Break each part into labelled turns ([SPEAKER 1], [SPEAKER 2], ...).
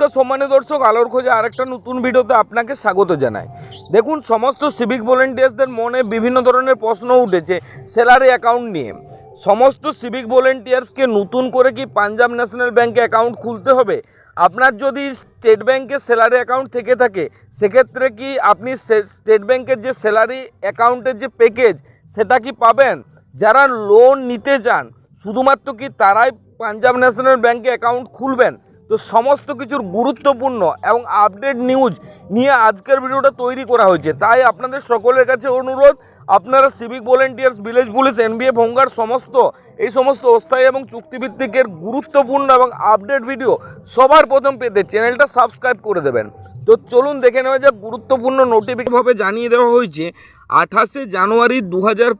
[SPEAKER 1] নমস্কার সম্মানীয় দর্শক, আলোর খোঁজে আরেকটা নতুন ভিডিওতে আপনাকে স্বাগত জানাই। দেখুন, সমস্ত সিভিক ভলেন্টিয়ার্সদের মনে বিভিন্ন ধরনের প্রশ্ন উঠেছে স্যালারি অ্যাকাউন্ট নিয়ে। সমস্ত সিভিক ভলেন্টিয়ার্সকে নতুন করে কি পাঞ্জাব ন্যাশনাল ব্যাংকে অ্যাকাউন্ট খুলতে হবে? আপনার যদি স্টেট ব্যাংকে স্যালারি অ্যাকাউন্ট থেকে থাকে, সেক্ষেত্রে কি আপনি স্টেট ব্যাংকের যে স্যালারি অ্যাকাউন্টের যে প্যাকেজ সেটা কি পাবেন? যারা লোন নিতে চান, শুধুমাত্র কি তারাই পাঞ্জাব ন্যাশনাল ব্যাংকে অ্যাকাউন্ট খুলবেন? তো সমস্ত কিছুর গুরুত্বপূর্ণ এবং আপডেট নিউজ নিয়ে আজকের ভিডিওটা তৈরি করা হয়েছে। তাই আপনাদের সকলের কাছে অনুরোধ, আপনারা civic volunteers village police NBF home guard সমস্ত, এই সমস্ত অস্থায়ী এবং চুক্তিভিত্তিকের গুরুত্বপূর্ণ এবং আপডেট ভিডিও সবার প্রথম পেতে চ্যানেলটা সাবস্ক্রাইব করে দেবেন। তো চলুন দেখে নেওয়া যাক, গুরুত্বপূর্ণ নোটিফিকেভাবে জানিয়ে দেওয়া হয়েছে, আঠাশে জানুয়ারি দু হাজার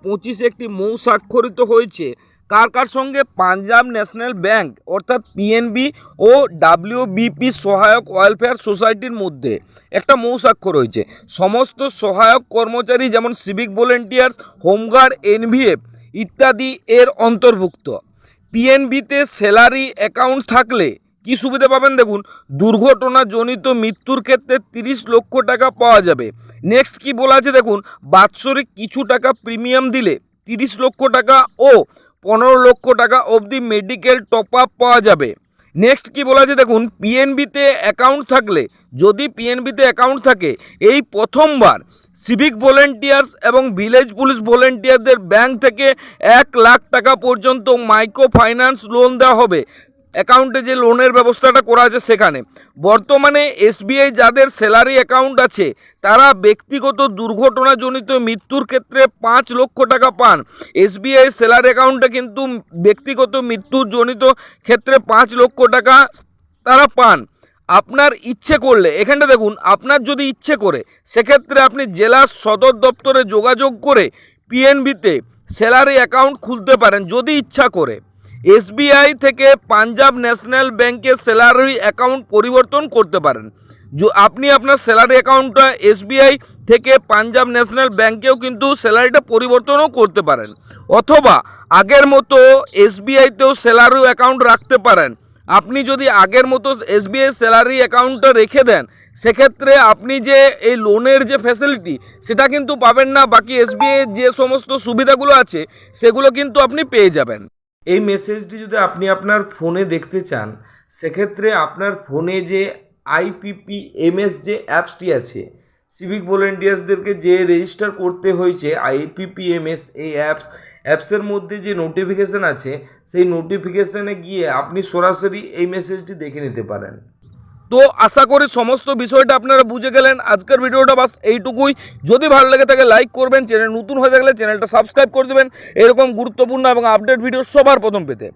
[SPEAKER 1] একটি মৌ স্বাক্ষরিত হয়েছে। কার কার সঙ্গে পাঞ্জাব ন্যাশনাল ব্যাংক অর্থাৎ পিএনবি ও ডাব্লিউবিপি সহায়ক ওয়েলফেয়ার সোসাইটির মধ্যে একটা মৌ স্বাক্ষর হয়েছে সমস্ত সহায়ক কর্মচারী যেমন সিভিক ভলেন্টিয়ার্স হোমগার্ড এনভিএফ ইত্যাদি এর অন্তর্ভুক্ত। পিএনবিতে স্যালারি অ্যাকাউন্ট থাকলে কি সুবিধা পাবেন দেখুন? দুর্ঘটনাজনিত মৃত্যুর ক্ষেত্রে তিরিশ লক্ষ টাকা পাওয়া যাবে। নেক্সট কি বলা আছে দেখুন? বাৎসরিক কিছু টাকা প্রিমিয়াম দিলে তিরিশ লক্ষ টাকা ও পনেরো লক্ষ টাকা অবধি মেডিকেল টপ আপ পাওয়া যাবে। নেক্সট কি বলা আছে দেখুন পিএনবিতে অ্যাকাউন্ট থাকলে, যদি পিএনবিতে অ্যাকাউন্ট থাকে, এই প্রথমবার সিভিক ভলেন্টিয়ার্স এবং ভিলেজ পুলিশ ভলেন্টিয়ারদের ব্যাংক থেকে এক লাখ টাকা পর্যন্ত মাইক্রো ফাইন্যান্স লোন দেওয়া হবে। অ্যাকাউন্টে যে লোনের ব্যবস্থাটা করা আছে সেখানে। বর্তমানে এসবিআই যাদের স্যালারি অ্যাকাউন্ট আছে, তারা ব্যক্তিগত দুর্ঘটনাজনিত মৃত্যুর ক্ষেত্রে পাঁচ লক্ষ টাকা পান। এসবিআই স্যালারি অ্যাকাউন্টে কিন্তু ব্যক্তিগত মৃত্যুজনিত ক্ষেত্রে পাঁচ লক্ষ টাকা তারা পান। আপনার ইচ্ছে করলে, এখানটা দেখুন, আপনার যদি ইচ্ছে করে, সেক্ষেত্রে আপনি জেলা সদর দপ্তরে যোগাযোগ করে পিএনবিতে স্যালারি অ্যাকাউন্ট খুলতে পারেন, যদি ইচ্ছা করে। এসবিআই থেকে পাঞ্জাব ন্যাশনাল ব্যাংকে স্যালারি অ্যাকাউন্ট পরিবর্তন করতে পারেন। আপনি আপনার স্যালারি অ্যাকাউন্টটা এসবিআই থেকে পাঞ্জাব ন্যাশনাল ব্যাংকেও কিন্তু স্যালারিটা পরিবর্তনও করতে পারেন। অথবা আগের মতো এসবিআইতেও স্যালারি অ্যাকাউন্ট রাখতে পারেন। আপনি যদি আগের মতো এসবিআই স্যালারি অ্যাকাউন্টটা রেখে দেন, সেক্ষেত্রে আপনি যে এই লোনের যে ফ্যাসিলিটি সেটা কিন্তু পাবেন না। বাকি এসবিআই যে সমস্ত সুবিধাগুলো আছে, সেগুলো কিন্তু আপনি পেয়ে যাবেন। এই মেসেজটি যদি আপনি আপনার ফোনে দেখতে চান, সেক্ষেত্রে আপনার ফোনে যে আইপিপিএমএস যে অ্যাপসটি আছে সিভিক ভলেন্টিয়ার্সদেরকে যে রেজিস্টার করতে হয়েছে আইপিপিএমএস এই অ্যাপস অ্যাপসের মধ্যে যে নোটিফিকেশান আছে, সেই নোটিফিকেশানে গিয়ে আপনি সরাসরি এই মেসেজটি দেখে নিতে পারেন। তো আশা করি সমস্ত বিষয়টা আপনারা বুঝে গেলেন। আজকের ভিডিওটা বাস এইটুকুই। যদি ভালো লেগে থাকে লাইক করবেন। চ্যানেল নতুন হয়ে থাকলে চ্যানেলটা সাবস্ক্রাইব করে দেবেন। এরকম গুরুত্বপূর্ণ এবং আপডেট ভিডিও সবার প্রথম পেতে।